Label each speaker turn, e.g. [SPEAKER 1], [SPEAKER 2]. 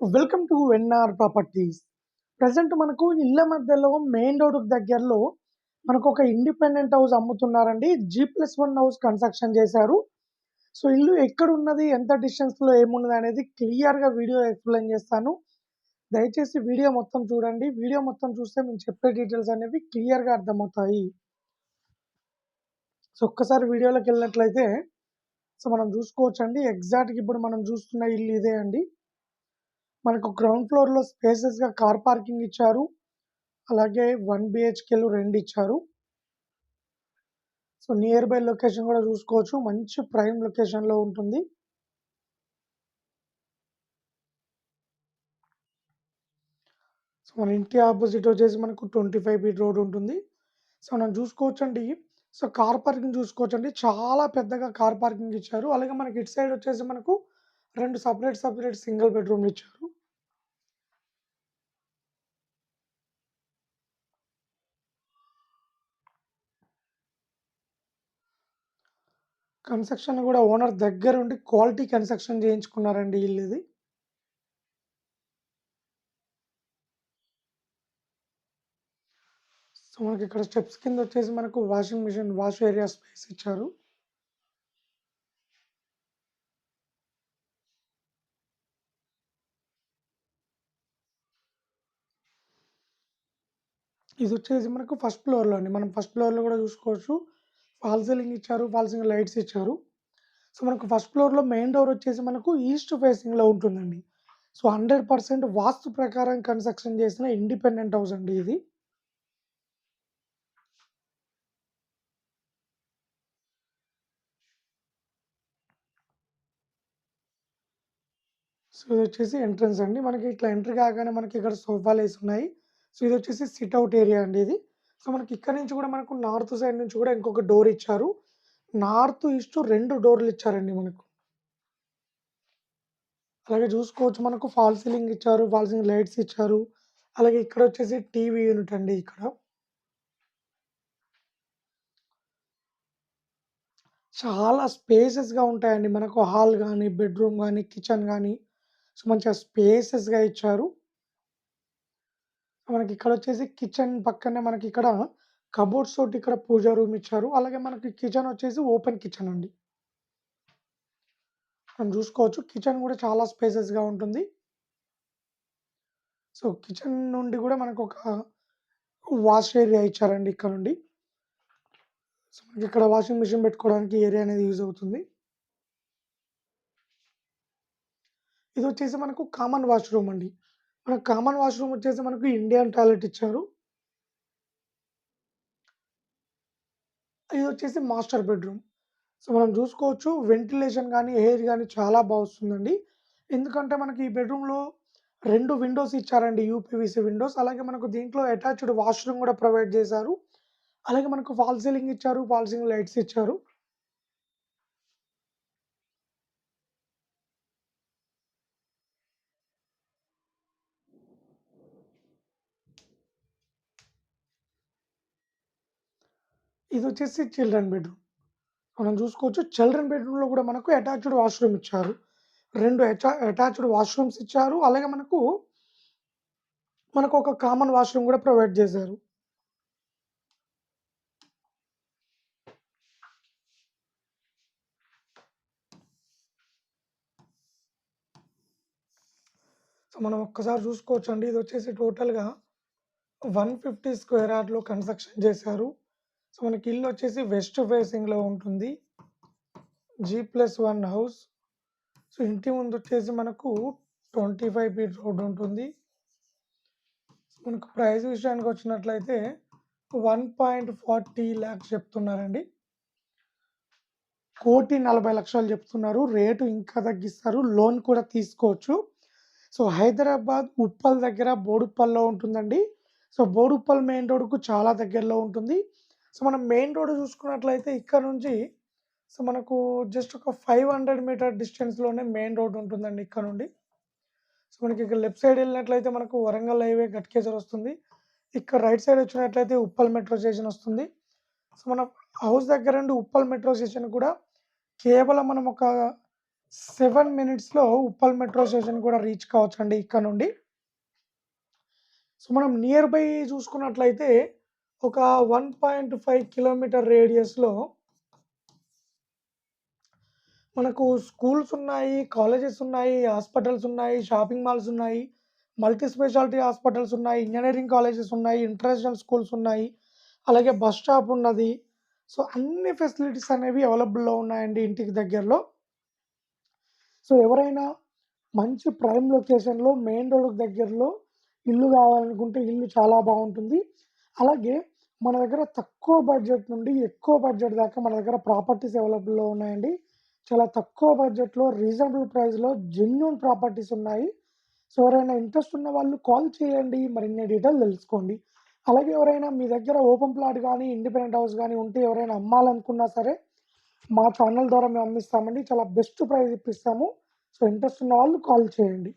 [SPEAKER 1] Welcome to NR properties present మనకు ఇళ్ళ మధ్యలో మెయిన్ రోడ్ దగ్గరలో మనకు ఒక independent house అమ్ముతున్నారండి. G plus one house construction చేశారు. సో ఇల్లు ఎక్కడ ఉన్నది ఎంత డిస్టెన్స్లో ఏమున్నది అనేది క్లియర్గా వీడియో ఎక్స్ప్లెయిన్ చేస్తాను. దయచేసి వీడియో మొత్తం చూడండి. వీడియో మొత్తం చూస్తే మేము చెప్పే డీటెయిల్స్ అనేవి క్లియర్గా అర్థమవుతాయి. సో ఒక్కసారి వీడియోలోకి వెళ్ళినట్లయితే సో మనం చూసుకోవచ్చు అండి ఎగ్జాక్ట్గా ఇప్పుడు మనం చూస్తున్న ఇల్లు ఇదే అండి. మనకు గ్రౌండ్ ఫ్లోర్లో స్పేసెస్గా కార్ పార్కింగ్ ఇచ్చారు. అలాగే వన్ బిహెచ్కేలు రెండు ఇచ్చారు. సో నియర్ బై లొకేషన్ కూడా చూసుకోవచ్చు. మంచి ప్రైమ్ లొకేషన్లో ఉంటుంది. సో మన ఇంటి ఆపోజిట్ వచ్చేసి మనకు ట్వంటీ ఫైవ్ ఫీట్ రోడ్ ఉంటుంది. సో మనం చూసుకోవచ్చండి. సో కార్ పార్కింగ్ చూసుకోవచ్చండి. చాలా పెద్దగా కార్ పార్కింగ్ ఇచ్చారు. అలాగే మనకి ఇటు సైడ్ వచ్చేసి మనకు రెండు సపరేట్ సపరేట్ సింగిల్ బెడ్రూమ్ ఇచ్చారు. కన్స్ట్రక్షన్ కూడా ఓనర్ దగ్గర ఉండి క్వాలిటీ కన్స్ట్రక్షన్ చేయించుకున్నారండి ఇల్లు ఇది సో మనకి ఇక్కడ స్టెప్స్ కింద వచ్చేసి మనకు washing machine wash area space ఇచ్చారు. ఇది వచ్చేసి మనకు ఫస్ట్ ఫ్లోర్లో అండి. మనం ఫస్ట్ ఫ్లోర్లో కూడా చూసుకోవచ్చు. ఫాల్ సీలింగ్ ఇచ్చారు ఫాల్ సీలింగ్ లైట్స్ ఇచ్చారు. సో మనకు ఫస్ట్ ఫ్లోర్లో మెయిన్ డోర్ వచ్చేసి మనకు ఈస్ట్ ఫేసింగ్లో ఉంటుందండి. సో హండ్రెడ్ పర్సెంట్ వాస్తు ప్రకారం కన్స్ట్రక్షన్ చేసిన ఇండిపెండెంట్ హౌస్ అండి ఇది. సో ఇది వచ్చేసి ఎంట్రన్స్ అండి. మనకి ఇట్లా ఎంట్రీ కాగానే మనకి ఇక్కడ సోఫాలు వేసి ఉన్నాయి. సో ఇది వచ్చేసి సిట్ అవుట్ ఏరియా అండి ఇది. సో మనకి ఇక్కడ నుంచి కూడా మనకు నార్త్ సైడ్ నుంచి కూడా ఇంకొక డోర్ ఇచ్చారు. నార్త్ ఈస్ట్ రెండు డోర్లు ఇచ్చారండి మనకు. అలాగే చూసుకోవచ్చు మనకు ఫాల్ సీలింగ్ ఇచ్చారు ఫాల్ సీలింగ్ లైట్స్ ఇచ్చారు. అలాగే ఇక్కడ వచ్చేసి టీవీ యూనిట్ అండి ఇక్కడ. చాలా స్పేసెస్గా ఉంటాయండి మనకు హాల్ కానీ బెడ్రూమ్ కానీ కిచెన్ కానీ సో మంచిగా స్పేసెస్గా ఇచ్చారు. మనకి ఇక్కడ వచ్చేసి కిచెన్ పక్కనే మనకి ఇక్కడ కబోర్డ్స్ తోటి ఇక్కడ పూజ రూమ్ ఇచ్చారు. అలాగే మనకి కిచెన్ వచ్చేసి ఓపెన్ కిచెన్ అండి. మనం చూసుకోవచ్చు. కిచెన్ కూడా చాలా స్పేసెస్గా ఉంటుంది. సో కిచెన్ నుండి కూడా మనకు ఒక వాష్ ఏరియా ఇచ్చారండి ఇక్కడ నుండి. సో మనకి ఇక్కడ వాషింగ్ మిషన్ పెట్టుకోవడానికి ఏరియా అనేది యూజ్ అవుతుంది. ఇది వచ్చేసి మనకు కామన్ వాష్రూమ్ అండి. మనకు కామన్ వాష్రూమ్ వచ్చేసి మనకు ఇండియన్ టాయిలెట్ ఇచ్చారు. ఇది వచ్చేసి మాస్టర్ బెడ్రూమ్ సో మనం చూసుకోవచ్చు వెంటిలేషన్ కానీ ఎయిర్ కానీ చాలా బాగుస్తుందండి ఎందుకంటే మనకి ఈ బెడ్రూమ్లో రెండు విండోస్ ఇచ్చారండి యూపీవీసీ విండోస్ అలాగే మనకు దీంట్లో అటాచ్డ్ వాష్రూమ్ కూడా ప్రొవైడ్ చేశారు. అలాగే మనకు ఫాల్ సీలింగ్ ఇచ్చారు ఫాల్ సీలింగ్ లైట్స్ ఇచ్చారు. ఇది వచ్చేసి చిల్డ్రన్ బెడ్రూమ్. మనం చూసుకోవచ్చు చిల్డ్రన్ బెడ్రూమ్లో కూడా మనకు అటాచ్డ్ వాష్రూమ్ ఇచ్చారు. రెండు అటాచ్డ్ వాష్రూమ్స్ ఇచ్చారు. అలాగే మనకు మనకు ఒక కామన్ వాష్రూమ్ కూడా ప్రొవైడ్ చేశారు. సో మనం ఒక్కసారి చూసుకోవచ్చు అండి ఇది వచ్చేసి టోటల్గా వన్ ఫిఫ్టీ స్క్వేర్ యార్డ్లో కన్స్ట్రక్షన్ చేశారు. సో మనకి ఇల్లు వచ్చేసి వెస్ట్ ఫేసింగ్లో ఉంటుంది. G plus one house so ఇంటి ముందు వచ్చేసి మనకు ట్వంటీ ఫైవ్ ఫీట్ రోడ్ ఉంటుంది మనకు ప్రైస్ విషయానికి వచ్చినట్లయితే వన్ పాయింట్ ఫార్టీ ల్యాక్స్ చెప్తున్నారండి. కోటి నలభై లక్షలు చెప్తున్నారు. రేటు ఇంకా తగ్గిస్తారు. లోన్ కూడా తీసుకోవచ్చు. సో హైదరాబాద్ ఉప్పల్ దగ్గర బోడుప్పల్లో ఉంటుందండి. సో బోడుప్పల్ మెయిన్ రోడ్కు చాలా దగ్గరలో ఉంటుంది. సో మనం మెయిన్ రోడ్ చూసుకున్నట్లయితే ఇక్కడ నుంచి సో మనకు జస్ట్ ఒక ఫైవ్ హండ్రెడ్ మీటర్ డిస్టెన్స్లోనే మెయిన్ రోడ్ ఉంటుందండి ఇక్కడ నుండి. సో మనకి ఇక్కడ లెఫ్ట్ సైడ్ వెళ్ళినట్లయితే మనకు వరంగల్ హైవే గట్కేసర్ వస్తుంది. ఇక్కడ రైట్ సైడ్ వచ్చినట్లయితే ఉప్పల్ మెట్రో స్టేషన్ వస్తుంది. సో మన హౌస్ దగ్గర నుండి ఉప్పల్ మెట్రో స్టేషన్ కూడా కేవలం మనం ఒక సెవెన్ మినిట్స్‌లో ఉప్పల్ మెట్రో స్టేషన్ కూడా రీచ్ కావచ్చండి ఇక్కడ నుండి. సో, మనం నియర్ బై చూసుకున్నట్లయితే ఒక 1.5 కిలోమీటర్ రేడియస్‌లో మనకు స్కూల్స్ ఉన్నాయి, కాలేజెస్ ఉన్నాయి, హాస్పిటల్స్ ఉన్నాయి, షాపింగ్ మాల్స్ ఉన్నాయి, మల్టీ స్పెషాలిటీ హాస్పిటల్స్ ఉన్నాయి, ఇంజనీరింగ్ కాలేజెస్ ఉన్నాయి, ఇంటర్నేషనల్ స్కూల్స్ ఉన్నాయి. అలాగే బస్ స్టాప్ ఉన్నది. సో, అన్ని ఫెసిలిటీస్ అనేవి అవైలబుల్‌లో ఉన్నాయండి ఇంటికి దగ్గరలో. సో, ఎవరైనా మంచి ప్రైమ్ లొకేషన్‌లో మెయిన్ రోడ్ దగ్గరలో ఇల్లు కావాలనుకుంటే ఇల్లు చాలా బాగుంటుంది అలాగే మన దగ్గర తక్కువ బడ్జెట్ నుండి ఎక్కువ బడ్జెట్ దాకా మన దగ్గర ప్రాపర్టీస్ అవైలబుల్‌లో ఉన్నాయండి. చాలా తక్కువ బడ్జెట్‌లో రీజనబుల్ ప్రైస్‌లో జెన్యున్ ప్రాపర్టీస్ ఉన్నాయి. సో, ఎవరైనా ఇంట్రెస్ట్ ఉన్న వాళ్ళు కాల్ చేయండి. మరిన్ని డీటెయిల్ తెలుసుకోండి. అలాగే ఎవరైనా మీ దగ్గర ఓపెన్ ప్లాట్ కానీ ఇండిపెండెంట్ హౌస్ కానీ ఉంటే ఎవరైనా అమ్మాలనుకున్నా సరే మా ఛానల్ ద్వారా మేము అమ్మిస్తామండి. చాలా బెస్ట్ ప్రైస్ ఇప్పిస్తాము. సో, ఇంట్రెస్ట్ ఉన్న వాళ్ళు కాల్ చేయండి.